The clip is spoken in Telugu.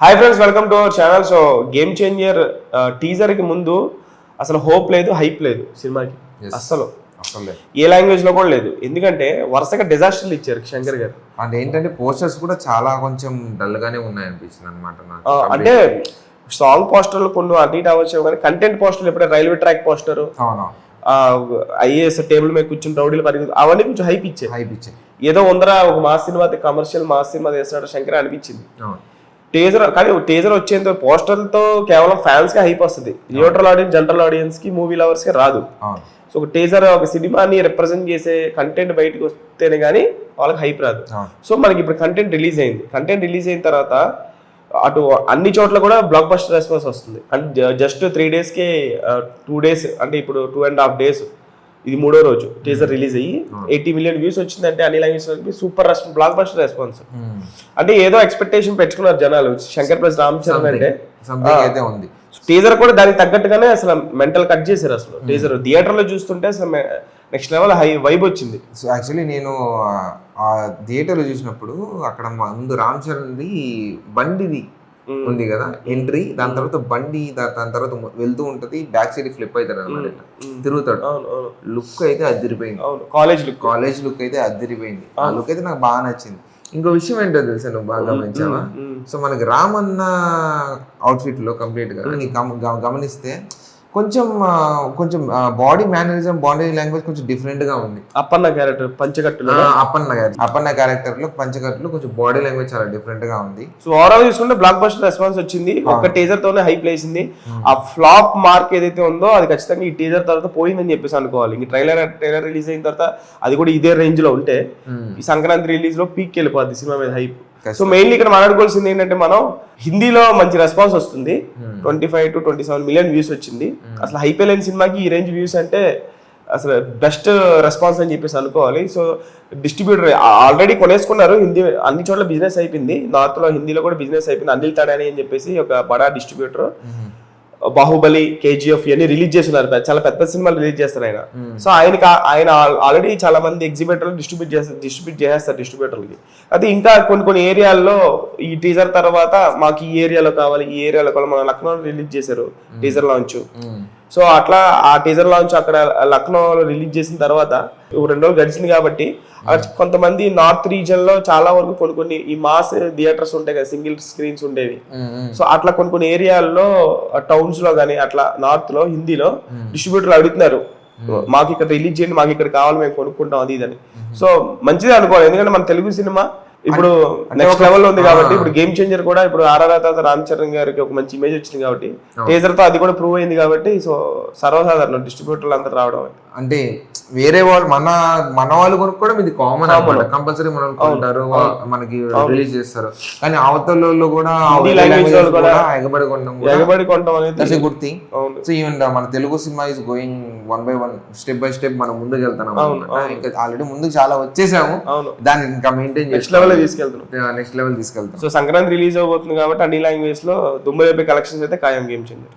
Hi friends welcome to our channel so game changer టీజర్కి ముందు అసలు హోప్ లేదు హైప్ లేదు సినిమాకి. అసలే ఏ లాంగ్వేజ్లో కూడా లేదు. ఎందుకంటే వరుసగా డిజాస్టర్లు ఇచ్చారు శంకర్ గారు. అంటే ఏంటంటే పోస్టర్స్ కూడా చాలా కొంచెం డల్ గానే ఉన్నాయి అనిపించింది అనమాట అంటే సాంగ్ పోస్టర్లు కొన్ని అటు ఇటు అవ్వచ్చు కానీ కంటెంట్ పోస్టర్లు ఎప్పుడైతే రైల్వే ట్రాక్ పోస్టర్ అవును. ఐఏఎస్ టేబుల్ మీద కూర్చుని రౌడీలు పరిగెత్తు అవన్నీ కొంచెం హైప్ ఇచ్చాయి. హైప్ ఇచ్చింది ఏదో ఉందరా ఒక mass cinema commercial mass cinema చేస్తున్నాడు శంకర్ అనిపించింది. టీజర్ కానీ టీజర్ వచ్చేంత పోస్టర్లతో కేవలం ఫ్యాన్స్కి హైప్ వస్తుంది. న్యూట్రల్ ఆడియన్స్ జనరల్ ఆడియన్స్కి మూవీ లవర్స్కి రాదు. సో ఒక టీజర్ ఒక సినిమాని రిప్రజెంట్ చేసే కంటెంట్ బయటకు వస్తేనే కానీ వాళ్ళకి హైప్ రాదు. సో మనకి ఇప్పుడు కంటెంట్ రిలీజ్ అయింది. కంటెంట్ రిలీజ్ అయిన తర్వాత అటు అన్ని చోట్ల కూడా బ్లాక్ బస్టర్ రెస్పాన్స్ వస్తుంది అంటే జస్ట్ త్రీ డేస్కి టూ డేస్ అంటే ఇప్పుడు టూ అండ్ హాఫ్ డేస్ ఇది మూడో రోజు. టీజర్ రిలీజ్ అయ్యి ఎయిటీ మిలియన్ వ్యూస్ వచ్చిందంటే అన్ని language super response blockbuster response. అంటే ఏదో ఎక్స్పెక్టేషన్ పెట్టుకున్నారు జనాలు. శంకర్ ప్లస్ రామ్ చరణ్ అంటే ఉంది. టీజర్ కూడా దానికి తగ్గట్టుగానే అసలు మెంటల్ కట్ చేశారు అసలు. టీజర్ థియేటర్లో చూస్తుంటే అసలు నెక్స్ట్ లెవెల్ హై వైబ్ వచ్చింది. సో యాక్చువల్లీ నేను ఆ- ఆ థియేటర్లో చూసినప్పుడు అక్కడ ముందు రామ్ చరణ్ది బండిది ఉంది కదా. ఎంట్రీ దాని తర్వాత బండి దాని తర్వాత వెళ్తూ ఉంటది బ్యాక్ సైడ్ ఫ్లిప్ అవుతాడు అనమాట. తిరుగుతాడు. లుక్ అయితే అదిరిపోయింది. కాలేజ్ లుక్ కాలేజ్ లుక్ అయితే అదిరిపోయింది. ఆ. లుక్ అయితే నాకు బాగా నచ్చింది. ఇంకో విషయం ఏంటో తెలుసా నువ్వు బాగా గమనించావా? సో మనకి రామ్ అన్న అవుట్ఫిట్లో కంప్లీట్గా నీకు గమ- గమ- గమనిస్తే కొంచెం కొంచెం బాడీ మేనరిజం బాడీ లాంగ్వేజ్ కొంచెం డిఫరెంట్గా ఉంది. అప్పన్న క్యారెక్టర్ పంచకట్టులో అప్పన్న గారి అప్పన్న క్యారెక్టర్లో పంచకట్లు కొంచెం బాడీ లాంగ్వేజ్ చాలా డిఫరెంట్గా ఉంది. సో ఓవరాల్ చూసుకుంటే బ్లాక్ బస్టర్ రెస్పాన్స్ వచ్చింది. ఒక్క టీజర్ తోనే హైప్ లేసింది ఆ ఫ్లాప్ మార్క్ ఏదైతే ఉందో అది ఖచ్చితంగా ఈ టీజర్ తర్వాత పోయిందని చెప్పేసి అనుకోవాలి. ఇంక ట్రైలర్ ట్రైలర్ రిలీజ్ అయిన తర్వాత అది కూడా ఇదే రేంజ్లో ఉంటే ఈ సంక్రాంతి రిలీజ్లో పీక్ వెళ్ళిపోద్ది సినిమా మీద హైప్ సో మెయిన్లీ ఇక్కడ మాట్లాడుకోవాల్సింది ఏంటంటే మనం హిందీలో మంచి రెస్పాన్స్ వస్తుంది. Twenty five to twenty seven million views వచ్చింది అసలు హైప్ లేని సినిమాకి ఈ రేంజ్ వ్యూస్ అంటే అసలు బెస్ట్ రెస్పాన్స్ అని చెప్పేసి అనుకోవాలి. సో డిస్ట్రిబ్యూటర్ ఆల్రెడీ కొనేసుకున్నారు. హిందీ అన్ని చోట్ల బిజినెస్ అయిపోయింది. నార్త్లో హిందీలో కూడా బిజినెస్ అయిపోయింది. అనిల్ తడాని అని చెప్పేసి ఒక బడా డిస్ట్రిబ్యూటర్ బాహుబలి కేజీఎఫ్ ఇవన్నీ రిలీజ్ చేస్తున్నారు. పెద్ద- చాలా పెద్ద సినిమాలు రిలీజ్ చేస్తారు ఆయన. సో ఆయనకి ఆయన ఆల్రెడీ చాలా మంది ఎగ్జిబిటర్లు డిస్ట్రిబ్యూట్ చేస్తారు డిస్ట్రిబ్యూట్ చేస్తారు డిస్ట్రిబ్యూటర్లకి. అది ఇంకా కొన్ని కొన్ని ఏరియాల్లో ఈ టీజర్ తర్వాత మాకు ఈ ఏరియాలో కావాలి ఈ ఏరియాలో కావాలి మన లక్నో రిలీజ్ చేశారు టీజర్ లాంచ్. సో అట్లా ఆ టీజర్ లాంచ్ అక్కడ లక్నోలో రిలీజ్ చేసిన తర్వాత రెండు రోజులు గడిచింది కాబట్టి అక్కడ కొంతమంది నార్త్ రీజన్లో చాలా వరకు కొన్ని కొన్ని ఈ మాస్ థియేటర్స్ ఉంటాయి కదా సింగిల్ స్క్రీన్స్ ఉండేవి. సో అట్లా కొన్ని కొన్ని ఏరియాల్లో టౌన్స్లో కానీ అట్లా నార్త్లో హిందీలో డిస్ట్రిబ్యూటర్లు అడుగుతున్నారు. మాకు ఇక్కడ రిలీజ్ చేయండి మాకు ఇక్కడ కావాలి మేము కొనుక్కుంటాం అది ఇదని సో మంచిదే అనుకోవాలి ఎందుకంటే మన తెలుగు సినిమా ఇప్పుడు నెక్స్ట్ లెవెల్లో ఉంది కాబట్టి ఇప్పుడు గేమ్ చేంజర్ కూడా ఇప్పుడు ఆర్ఆర్ తర్వాత రామ్ చరణ్ గారికి ఒక మంచి ఇమేజ్ వచ్చింది కాబట్టి టీజర్తో అది కూడా ప్రూవ్ అయింది కాబట్టి సో సర్వసాధారణం డిస్ట్రిబ్యూటర్లు అందరూ రావడం. అంటే వేరే వాళ్ళు మన మన వాళ్ళు కొనుక్కోవడం ఇది కామన్ అనమాట కంపల్సరీ మనం కొంటారు మనకి రిలీజ్ చేస్తారు. కానీ అవతల వాళ్ళు కూడా ఎగబడి కొనడం గుడ్ థింగ్ సో ఈవెన్ మన Telugu cinema is going one by one step by step మనం ముందుకు వెళ్తున్నాం. ఇంకా ఆల్రెడీ ముందుకు చాలా వచ్చేసాము. అవును. దాన్ని ఇంకా మెయింటైన్ నెక్స్ట్ లెవెల్ తీసుకెళ్తున్నాం. నెక్స్ట్ లెవెల్ తీసుకెళ్తాం. సో సంక్రాంతి రిలీజ్ అవబోతుంది కాబట్టి అన్ని లాంగ్వేజ్లో దుమ్ము రేపే కలెక్షన్స్ అయితే ఖాయం గేమ్ చేంజర్